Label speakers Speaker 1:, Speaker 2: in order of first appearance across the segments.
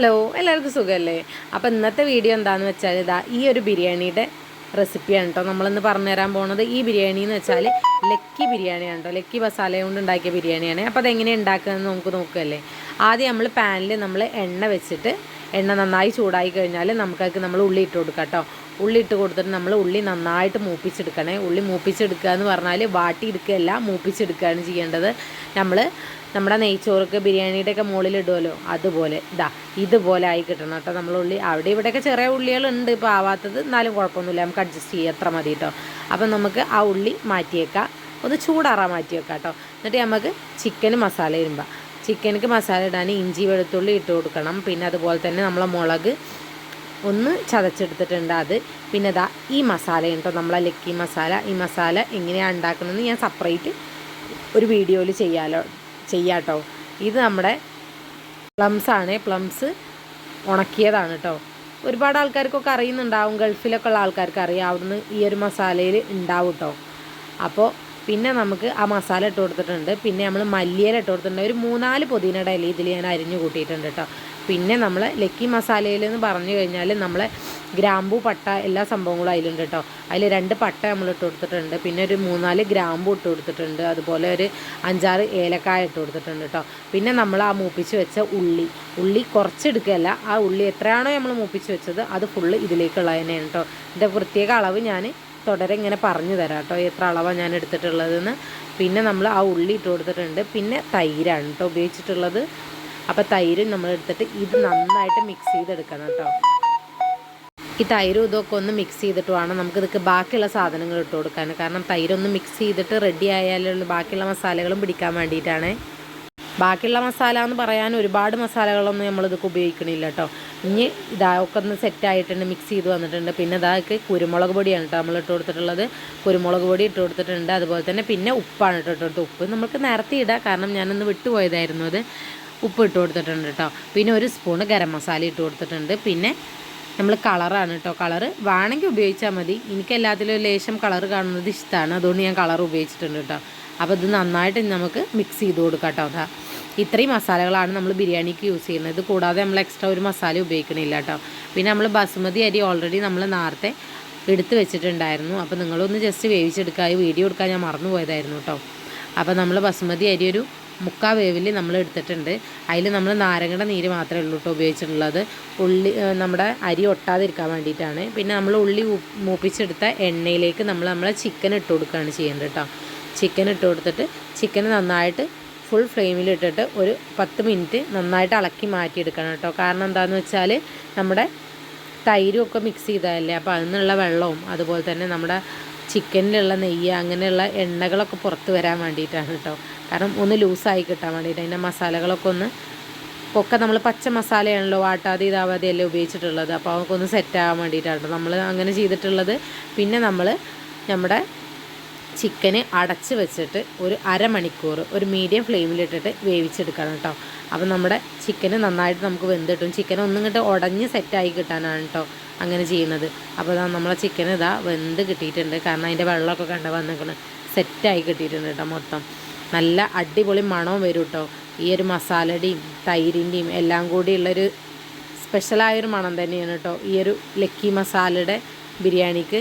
Speaker 1: Hello എല്ലാവർക്കും സുഖമല്ലേ അപ്പോൾ ഇന്നത്തെ വീഡിയോ എന്താണെന്ന് വെച്ചാൽ ഇതാ ഈ ഒരു ബിരിയാണിയുടെ റെസിപ്പിയാണ് കേട്ടോ നമ്മളിന്ന് പറഞ്ഞു തരാൻ പോകുന്നത് ഈ ബിരിയാണി എന്ന് വെച്ചാൽ ലക്കി ബിരിയാണിയാണ് കേട്ടോ ലക്കി മസാല കൊണ്ട് ഉണ്ടാക്കിയ ബിരിയാണിയാണ്. അപ്പോൾ അതെങ്ങനെ ഉണ്ടാക്കുകയെന്ന് നമുക്ക് നോക്കുകയല്ലേ ആദ്യം നമ്മൾ പാനിൽ നമ്മൾ എണ്ണ വെച്ചിട്ട് എണ്ണ നന്നായി ചൂടായി കഴിഞ്ഞാൽ നമുക്കൊക്കെ നമ്മൾ ഉള്ളി ഇട്ട് കൊടുക്കാം കേട്ടോ ഉള്ളി ഇട്ട് കൊടുത്തിട്ട് നമ്മൾ ഉള്ളി നന്നായിട്ട് മൂപ്പിച്ചെടുക്കണേ. ഉള്ളി മൂപ്പിച്ചെടുക്കുക എന്ന് പറഞ്ഞാൽ വാട്ടി എടുക്കുകയല്ല മൂപ്പിച്ചെടുക്കുകയാണ് ചെയ്യേണ്ടത്. നമ്മൾ നമ്മുടെ നെയ്ച്ചോറൊക്കെ ബിരിയാണിയുടെ ഒക്കെ മുകളിൽ ഇടുമല്ലോ അതുപോലെ. ഇതാ ഇതുപോലെ ആയി കിട്ടണം കേട്ടോ നമ്മൾ ഉള്ളി. അവിടെ ഇവിടെയൊക്കെ ചെറിയ ഉള്ളികളുണ്ട് ഇപ്പോൾ ആവാത്തത് എന്നാലും കുഴപ്പമൊന്നുമില്ല. നമുക്ക് അഡ്ജസ്റ്റ് ചെയ്യാം എത്ര മതി കേട്ടോ. അപ്പം നമുക്ക് ആ ഉള്ളി മാറ്റിയേക്കാം. ഒന്ന് ചൂടാറാൻ മാറ്റി വെക്കാം കേട്ടോ. എന്നിട്ട് നമുക്ക് ചിക്കൻ മസാല ഇരുമ്പാം ചിക്കനക്ക് മസാല ഇടാൻ ഇഞ്ചി വെളുത്തുള്ളി ഇട്ട് കൊടുക്കണം. പിന്നെ അതുപോലെ തന്നെ നമ്മളെ മുളക് ഒന്ന് ചതച്ചെടുത്തിട്ടുണ്ട് അത്. പിന്നെ ഇതാ ഈ മസാല കേട്ടോ നമ്മളെ ലക്കി മസാല. ഈ മസാല എങ്ങനെയാണ് ഉണ്ടാക്കുന്നതെന്ന് ഞാൻ സെപ്പറേറ്റ് ഒരു വീഡിയോയിൽ ചെയ്യാലോ ചെയ്യാട്ടോ. ഇത് നമ്മുടെ പ്ലംസ് ആണ്. പ്ലംസ് ഉണക്കിയതാണ് കേട്ടോ ഒരുപാട് ആൾക്കാർക്കൊക്കെ അറിയുന്നുണ്ടാവും ഗൾഫിലൊക്കെ ഉള്ള ആൾക്കാർക്ക് അറിയാം. അവിടുന്ന് ഈ ഒരു മസാലയിൽ ഉണ്ടാവും കേട്ടോ അപ്പോൾ പിന്നെ നമുക്ക് ആ മസാല ഇട്ട് കൊടുത്തിട്ടുണ്ട്. പിന്നെ നമ്മൾ മല്ലിയില ഇട്ട് കൊടുത്തിട്ടുണ്ട്. ഒരു മൂന്നാൽ പുതിനയുടെ ഇല ഇതിൽ ഞാൻ അരിഞ്ഞു കൂട്ടിയിട്ടുണ്ട് കേട്ടോ പിന്നെ നമ്മൾ ലക്കി മസാലയിൽ എന്ന് പറഞ്ഞു കഴിഞ്ഞാൽ നമ്മൾ ഗ്രാമ്പു പട്ട എല്ലാ സംഭവങ്ങളും അതിലുണ്ട് കേട്ടോ അതിൽ രണ്ട് പട്ട നമ്മൾ ഇട്ട് കൊടുത്തിട്ടുണ്ട്. പിന്നെ ഒരു മൂന്നാൽ ഗ്രാമ്പു ഇട്ട് കൊടുത്തിട്ടുണ്ട്. അതുപോലെ ഒരു അഞ്ചാറ് ഏലക്കായ ഇട്ട് കൊടുത്തിട്ടുണ്ട് കേട്ടോ പിന്നെ നമ്മൾ ആ മൂപ്പിച്ച് വെച്ച ഉള്ളി. ഉള്ളി കുറച്ചെടുക്കുകയല്ല ആ ഉള്ളി എത്രയാണോ നമ്മൾ മൂപ്പിച്ച് വെച്ചത് അത് ഫുള്ള് ഇതിലേക്കുള്ള തന്നെയാണ് കേട്ടോ ഇതിന്റെ പ്രത്യേക അളവ് ഞാൻ തുടരെ ഇങ്ങനെ പറഞ്ഞു തരാം കേട്ടോ എത്ര അളവാണ് ഞാൻ എടുത്തിട്ടുള്ളതെന്ന്. പിന്നെ നമ്മൾ ആ ഉള്ളി ഇട്ട് കൊടുത്തിട്ടുണ്ട്. പിന്നെ തൈരാണ് കേട്ടോ ഉപയോഗിച്ചിട്ടുള്ളത്. അപ്പോൾ തൈര് നമ്മൾ എടുത്തിട്ട് ഇത് നന്നായിട്ട് മിക്സ് ചെയ്തെടുക്കണം കേട്ടോ. ഈ തൈരും ഇതൊക്കെ ഒന്ന് മിക്സ് ചെയ്തിട്ട് വേണം. നമുക്ക് ഇതൊക്കെ ബാക്കിയുള്ള സാധനങ്ങൾ ഇട്ട് കൊടുക്കാൻ കാരണം തൈരൊന്ന് മിക്സ് ചെയ്തിട്ട് റെഡി ആയാലുള്ള ബാക്കിയുള്ള മസാലകളും പിടിക്കാൻ വേണ്ടിയിട്ടാണ്. ബാക്കിയുള്ള മസാല എന്ന് പറയാൻ ഒരുപാട് മസാലകളൊന്നും നമ്മളിതൊക്കെ ഉപയോഗിക്കണില്ല കേട്ടോ. ഇനി ഇതൊക്കെ ഒന്ന് സെറ്റായിട്ടുണ്ട് മിക്സ് ചെയ്ത് വന്നിട്ടുണ്ട്. പിന്നെ ഇതാക്കി കുരുമുളക് പൊടിയാണ് കേട്ടോ നമ്മൾ ഇട്ട് കൊടുത്തിട്ടുള്ളത്. കുരുമുളക് പൊടി ഇട്ട് കൊടുത്തിട്ടുണ്ട്. അതുപോലെ തന്നെ പിന്നെ ഉപ്പാണ് ഇട്ട് കൊടുത്തിട്ട് ഉപ്പ് നമുക്ക് നേരത്തെ ഇടാം. കാരണം ഞാനൊന്ന് വിട്ടുപോയതായിരുന്നു അത്. ഉപ്പ് ഇട്ട് കൊടുത്തിട്ടുണ്ട് കേട്ടോ പിന്നെ ഒരു സ്പൂണ് ഗരം മസാല ഇട്ട് കൊടുത്തിട്ടുണ്ട്. പിന്നെ നമ്മൾ കളറാണ് കേട്ടോ കളർ വേണമെങ്കിൽ ഉപയോഗിച്ചാൽ മതി. എനിക്ക് എല്ലാത്തിലും ലേശം കളർ കാണുന്നത് ഇഷ്ടമാണ് അതുകൊണ്ട് ഞാൻ കളർ ഉപയോഗിച്ചിട്ടുണ്ട് കേട്ടോ അപ്പോൾ ഇത് നന്നായിട്ട് നമുക്ക് മിക്സ് ചെയ്ത് കൊടുക്കാം കേട്ടോ അതാ ഇത്രയും മസാലകളാണ് നമ്മൾ ബിരിയാണിക്ക് യൂസ് ചെയ്യുന്നത്. കൂടാതെ നമ്മൾ എക്സ്ട്രാ ഒരു മസാല ഉപയോഗിക്കണില്ല കേട്ടോ പിന്നെ നമ്മൾ ബസുമതി അരി ഓൾറെഡി നമ്മൾ നേരത്തെ എടുത്ത് വെച്ചിട്ടുണ്ടായിരുന്നു. അപ്പോൾ നിങ്ങളൊന്ന് ജസ്റ്റ് വേവിച്ചെടുക്കുക. ഈ വീഡിയോ എടുക്കാൻ ഞാൻ മറന്നു പോയതായിരുന്നു കേട്ടോ അപ്പോൾ നമ്മൾ ബസുമതി അരി ഒരു മുക്കാ വേവിൽ നമ്മൾ എടുത്തിട്ടുണ്ട്. അതിൽ നമ്മൾ നാരങ്ങയുടെ നീര് മാത്രമേ ഉള്ളൂ കേട്ടോ ഉപയോഗിച്ചിട്ടുള്ളത്. ഉള്ളി നമ്മുടെ അരി ഒട്ടാതിരിക്കാൻ വേണ്ടിയിട്ടാണ്. പിന്നെ നമ്മൾ ഉള്ളി മൂപ്പിച്ചെടുത്ത എണ്ണയിലേക്ക് നമ്മൾ നമ്മളെ ചിക്കൻ ഇട്ട് കൊടുക്കുകയാണ് ചെയ്യേണ്ടത് കേട്ടോ ചിക്കൻ ഇട്ട് കൊടുത്തിട്ട് ചിക്കൻ നന്നായിട്ട് ഫുൾ ഫ്ലെയിമിൽ ഇട്ടിട്ട് ഒരു പത്ത് മിനിറ്റ് നന്നായിട്ട് ഇളക്കി മാറ്റിയെടുക്കണം കേട്ടോ കാരണം എന്താണെന്ന് വെച്ചാൽ നമ്മുടെ തൈരും ഒക്കെ മിക്സ് ചെയ്തതല്ലേ അപ്പോൾ അതിൽ നിന്നുള്ള വെള്ളവും അതുപോലെ തന്നെ നമ്മുടെ ചിക്കനിലുള്ള നെയ്യ് അങ്ങനെയുള്ള എണ്ണകളൊക്കെ പുറത്ത് വരാൻ വേണ്ടിയിട്ടാണ് കേട്ടോ കാരണം ഒന്ന് ലൂസായി കിട്ടാൻ വേണ്ടിയിട്ട് അതിന്റെ മസാലകളൊക്കെ ഒന്ന് ഒക്കെ നമ്മൾ പച്ച മസാലയാണല്ലോ വാട്ടാതെ ഇതാവാതെ അല്ലേ ഉപയോഗിച്ചിട്ടുള്ളത്. അപ്പോൾ അതൊക്കെ സെറ്റ് ആകാൻ വേണ്ടിയിട്ടാണ് നമ്മൾ അങ്ങനെ ചെയ്തിട്ടുള്ളത്. പിന്നെ നമ്മൾ നമ്മുടെ ചിക്കന് അടച്ച് വെച്ചിട്ട് ഒരു അരമണിക്കൂർ ഒരു മീഡിയം ഫ്ലെയിമിലിട്ടിട്ട് വേവിച്ചെടുക്കണം കേട്ടോ. അപ്പം നമ്മുടെ ചിക്കന് നന്നായിട്ട് നമുക്ക് വെന്ത് കിട്ടും. ചിക്കൻ ഒന്നും ഇങ്ങോട്ട് ഉടഞ്ഞ് സെറ്റായി കിട്ടാനാണ് കേട്ടോ അങ്ങനെ ചെയ്യുന്നത്. അപ്പോൾ ഇതാ നമ്മളെ ചിക്കൻ ഇതാ വെന്ത് കിട്ടിയിട്ടുണ്ട്. കാരണം അതിന്റെ വെള്ളമൊക്കെ കണ്ട് വന്നിട്ടുണ്ട് സെറ്റായി കിട്ടിയിട്ടുണ്ട് കേട്ടോ മൊത്തം. നല്ല അടിപൊളി മണവും വരും കേട്ടോ ഈ ഒരു മസാലയുടെയും തൈരിന്റെയും എല്ലാം കൂടിയുള്ളൊരു സ്പെഷ്യലായൊരു മണം തന്നെയാണ് കേട്ടോ ഈ ഒരു ലക്കി മസാലയുടെ ബിരിയാണിക്ക്.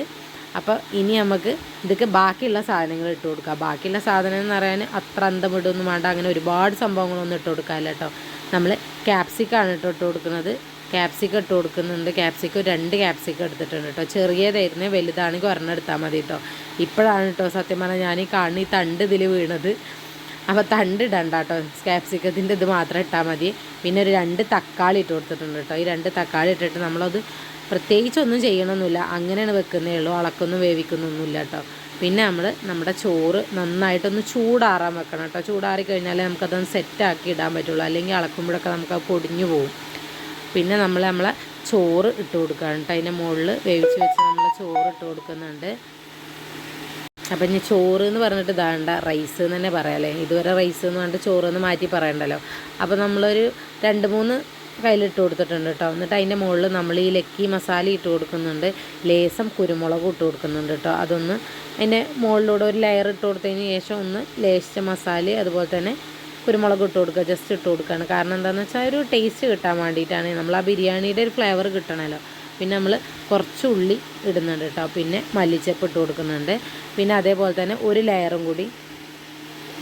Speaker 1: അപ്പോൾ ഇനി നമുക്ക് ഇതൊക്കെ ബാക്കിയുള്ള സാധനങ്ങൾ ഇട്ട് കൊടുക്കുക ബാക്കിയുള്ള സാധനം എന്ന് പറയാൻ അത്ര അന്തം ഇടൊന്നും വേണ്ട. അങ്ങനെ ഒരുപാട് സംഭവങ്ങളൊന്നും ഇട്ട് കൊടുക്കാമല്ലോ കേട്ടോ നമ്മൾ ക്യാപ്സിക്കാണ് ഇട്ട് ഇട്ട് കൊടുക്കുന്നത്. ക്യാപ്സിക്കം ഇട്ട് കൊടുക്കുന്നുണ്ട്. ക്യാപ്സിക്കം രണ്ട് ക്യാപ്സിക്കം എടുത്തിട്ടുണ്ട് കേട്ടോ ചെറിയതായിരുന്നു വലുതാണെങ്കിൽ ഒരെണ്ണം എടുത്താൽ മതി കേട്ടോ ഇപ്പോഴാണ് കേട്ടോ സത്യം പറഞ്ഞാൽ ഞാൻ ഈ ഈ തണ്ട് ഇതിൽ വീണത്. അപ്പോൾ തണ്ട് ഇടണ്ട കേട്ടോ ക്യാപ്സിക്കത്തിന്റെ ഇത് മാത്രം ഇട്ടാൽ മതി. പിന്നെ ഒരു രണ്ട് തക്കാളി ഇട്ട് കൊടുത്തിട്ടുണ്ട് കേട്ടോ ഈ രണ്ട് തക്കാളി ഇട്ടിട്ട് നമ്മളത് പ്രത്യേകിച്ചൊന്നും ചെയ്യണമെന്നില്ല അങ്ങനെയാണ് വെക്കുന്നേ ഉള്ളൂ. അളക്കൊന്നും വേവിക്കുന്നൊന്നുമില്ല കേട്ടോ പിന്നെ നമ്മൾ നമ്മുടെ ചോറ് നന്നായിട്ടൊന്ന് ചൂടാറാൻ വെക്കണം കേട്ടോ ചൂടാറി കഴിഞ്ഞാലേ നമുക്കതൊന്ന് സെറ്റാക്കി ഇടാൻ പറ്റുള്ളൂ. അല്ലെങ്കിൽ അളക്കുമ്പോഴൊക്കെ നമുക്ക് പൊടിഞ്ഞു പോകും പിന്നെ നമ്മൾ നമ്മളെ ചോറ് ഇട്ട് കൊടുക്കുകയാണ് കേട്ടോ. അതിന്റെ മുകളിൽ വേവിച്ച് വെച്ച് നമ്മൾ ചോറ് ഇട്ട് കൊടുക്കുന്നുണ്ട്. അപ്പം ഇനി ചോറ് എന്ന് പറഞ്ഞിട്ട് ഇതാണ്ട റൈസ് എന്ന് തന്നെ പറയാമല്ലേ ഇതുവരെ റൈസ് എന്ന് പറഞ്ഞിട്ട് ചോറ് എന്ന് മാറ്റി പറയണ്ടല്ലോ. അപ്പോൾ നമ്മളൊരു രണ്ട് മൂന്ന് കയ്യിലിട്ട് കൊടുത്തിട്ടുണ്ട് കേട്ടോ. എന്നിട്ട് അതിന്റെ മുകളിൽ നമ്മൾ ഈ ലക്കി മസാല ഇട്ട് കൊടുക്കുന്നുണ്ട്. ലേസം കുരുമുളക് ഇട്ട് കൊടുക്കുന്നുണ്ട് കേട്ടോ. അതൊന്ന് അതിന്റെ മുകളിലൂടെ ഒരു ലെയർ ഇട്ട് കൊടുത്തതിന് ശേഷം ഒന്ന് ലേശിച്ച മസാല അതുപോലെ തന്നെ കുരുമുളക് ഇട്ട് കൊടുക്കുക ജസ്റ്റ് ഇട്ട് കൊടുക്കുകയാണ്. കാരണം എന്താണെന്ന് വെച്ചാൽ ഒരു ടേസ്റ്റ് കിട്ടാൻ വേണ്ടിയിട്ടാണ്. നമ്മൾ ആ ബിരിയാണിയുടെ ഒരു ഫ്ലേവർ കിട്ടണമല്ലോ പിന്നെ നമ്മൾ കുറച്ച് ഉള്ളി ഇടുന്നുണ്ട് കേട്ടോ. പിന്നെ മല്ലിച്ചപ്പ് ഇട്ട് കൊടുക്കുന്നുണ്ട്. പിന്നെ അതേപോലെ തന്നെ ഒരു ലെയറും കൂടി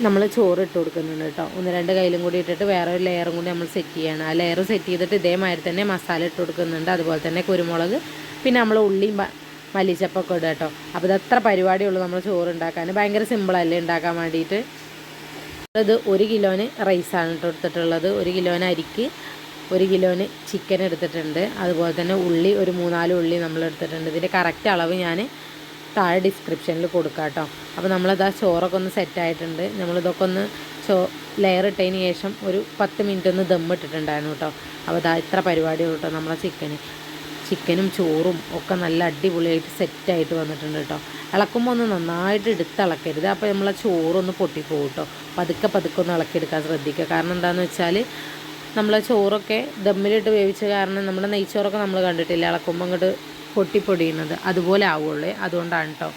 Speaker 1: നമ്മൾ ചോറ് ഇട്ട് കൊടുക്കുന്നുണ്ട് കേട്ടോ. ഒന്ന് രണ്ട് കയ്യിലും കൂടി ഇട്ടിട്ട് വേറെ ഒരു ലെയറും കൂടി നമ്മൾ സെറ്റ് ചെയ്യണം. ആ ലെയർ സെറ്റ് ചെയ്തിട്ട് ഇതേമാതിരി തന്നെ മസാല ഇട്ട് കൊടുക്കുന്നുണ്ട്. അതുപോലെ തന്നെ കുരുമുളക് പിന്നെ നമ്മൾ ഉള്ളിയും മല്ലിച്ചപ്പൊക്കെ ഇടുക കേട്ടോ. അപ്പോൾ ഇത് എത്ര പരിപാടിയുള്ളൂ നമ്മൾ ചോറ് ഉണ്ടാക്കാൻ ഭയങ്കര സിമ്പിളല്ലേ ഉണ്ടാക്കാൻ വേണ്ടിയിട്ട്. ഇത് ഒരു കിലോന് റൈസാണ് കേട്ടോ എടുത്തിട്ടുള്ളത്. ഒരു കിലോന് അരിക്ക് ഒരു കിലോന് ചിക്കൻ എടുത്തിട്ടുണ്ട്. അതുപോലെ തന്നെ ഉള്ളി ഒരു മൂന്നാൽ ഉള്ളി നമ്മൾ എടുത്തിട്ടുണ്ട്. ഇതിന്റെ കറക്റ്റ് അളവ് ഞാൻ താഴെ ഡിസ്ക്രിപ്ഷനിൽ കൊടുക്കാം കേട്ടോ. അപ്പോൾ നമ്മളത് ആ ചോറൊക്കെ ഒന്ന് സെറ്റായിട്ടുണ്ട് നമ്മളിതൊക്കെ ഒന്ന് ചോ ലെയർ ഇട്ടതിന് ശേഷം ഒരു പത്ത് മിനിറ്റ് ഒന്ന് ദം ഇട്ടിട്ടുണ്ടായിരുന്നു കേട്ടോ. അപ്പോൾ ഇതാ ഇത്ര പരിപാടിയുള്ളൂ കേട്ടോ നമ്മളെ ചിക്കന് ചിക്കനും ചോറും ഒക്കെ നല്ല അടിപൊളിയായിട്ട് സെറ്റായിട്ട് വന്നിട്ടുണ്ട് കേട്ടോ. ഇളക്കുമ്പോൾ ഒന്ന് നന്നായിട്ട് എടുത്ത് ഇളക്കരുത്. അപ്പോൾ നമ്മളെ ചോറൊന്ന് പൊട്ടിപ്പോകും കേട്ടോ. പതുക്കെ പതുക്കെ ഒന്ന് ഇളക്കിയെടുക്കാൻ ശ്രദ്ധിക്കുക. കാരണം എന്താണെന്ന് വെച്ചാൽ നമ്മളെ ചോറൊക്കെ ദമ്മിലിട്ട് വേവിച്ച കാരണം നമ്മുടെ നെയ്ച്ചോറൊക്കെ നമ്മൾ കണ്ടിട്ടില്ല. ഇളക്കുമ്പോൾ അങ്ങോട്ട് പൊട്ടിപ്പൊടിയുന്നത് അതുപോലെ ആവുള്ളൂ. അതുകൊണ്ടാണ് കേട്ടോ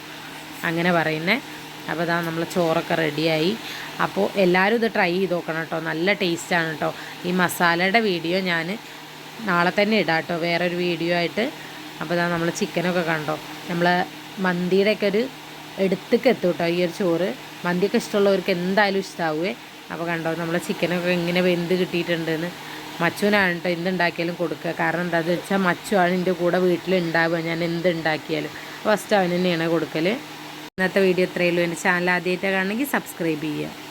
Speaker 1: അങ്ങനെ പറയുന്നത് അപ്പോൾ ഇതാ നമ്മളെ ചോറൊക്കെ റെഡിയായി. അപ്പോൾ എല്ലാവരും ഇത് ട്രൈ ചെയ്ത് നോക്കണം കേട്ടോ. നല്ല ടേസ്റ്റാണ് കേട്ടോ. ഈ മസാലയുടെ വീഡിയോ ഞാൻ നാളെ തന്നെ ഇടാം കേട്ടോ വേറൊരു വീഡിയോ ആയിട്ട്. അപ്പോൾ ഇതാ നമ്മൾ ചിക്കനൊക്കെ കണ്ടോ? നമ്മൾ മന്തിയുടെയൊക്കെ ഒരു എടുത്തേക്ക് എത്തും കേട്ടോ ഈ ഒരു ചോറ്. മന്തിയൊക്കെ ഇഷ്ടമുള്ളവർക്ക് എന്തായാലും ഇഷ്ടമാവുമേ അപ്പോൾ കണ്ടോ നമ്മളെ ചിക്കനൊക്കെ ഇങ്ങനെ വെന്ത് കിട്ടിയിട്ടുണ്ടെന്ന്. മച്ചുവിനാണ് കേട്ടോ എന്തുണ്ടാക്കിയാലും കൊടുക്കുക. കാരണം എന്താണെന്ന് വെച്ചാൽ മച്ചുവാണ് എന്റെ കൂടെ വീട്ടിലുണ്ടാവുക ഞാൻ എന്തുണ്ടാക്കിയാലും ഫസ്റ്റ് അവന് തന്നെയാണ് കൊടുക്കൽ ഇന്നത്തെ വീഡിയോ ഇത്രയുള്ളൂ എന്റെ ചാനൽ ആദ്യമായിട്ട് കാണണമെങ്കിൽ സബ്സ്ക്രൈബ് ചെയ്യുക.